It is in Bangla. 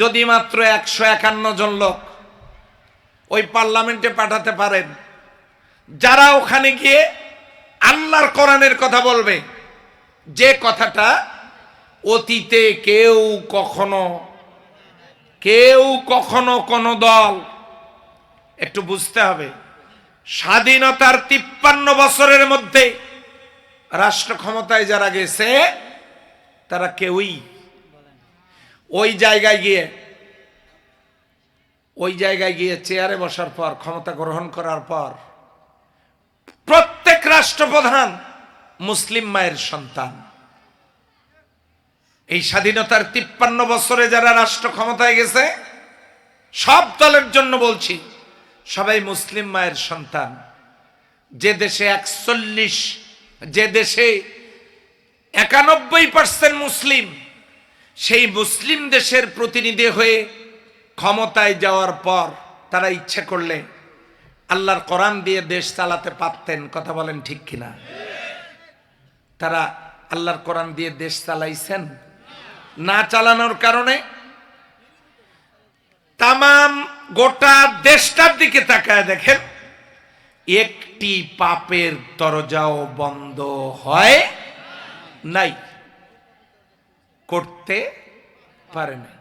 যদি মাত্র একশো একান্ন জন লোক ওই পার্লামেন্টে পাঠাতে পারেন, যারা ওখানে গিয়ে আল্লাহর কোরআনের কথা বলবে, যে কথাটা অতীতে কেউ কখনো কেউ কখনো কোনো দল, একটু বুঝতে হবে, স্বাধীনতার তিপ্পান্ন বছরের মধ্যে রাষ্ট্র ক্ষমতায় যারা গেছে, তারা কেউই ওই জায়গায় গিয়ে, ওই জায়গায় গিয়ে চেয়ারে বসার পর, ক্ষমতা গ্রহণ করার পর, প্রত্যেক রাষ্ট্রপ্রধান মুসলিম মায়ের সন্তান। এই স্বাধীনতার তিপ্পান্ন বছরে যারা রাষ্ট্র ক্ষমতায় গেছে, সব দলের জন্য বলছি, সবাই মুসলিম মায়ের সন্তান। যে দেশে একচল্লিশ, যে দেশে একানব্বই পার্সেন্ট মুসলিম সেই মুসলিম দেশের প্রতিনিধি হয়ে ক্ষমতায় যাওয়ার পর তারা ইচ্ছে করলে আল্লাহর কোরআন দিয়ে দেশ চালাতে পারতেন, কথা বলেন ঠিক কিনা? তারা আল্লাহর কোরআন দিয়ে দেশ চালাইছেন। না চালানোর কারণে তামাম গোটা দেশটার দিকে তাকায় দেখেন, একটি পাপের দরজাও বন্ধ হয় নাই। করতে পারে নাই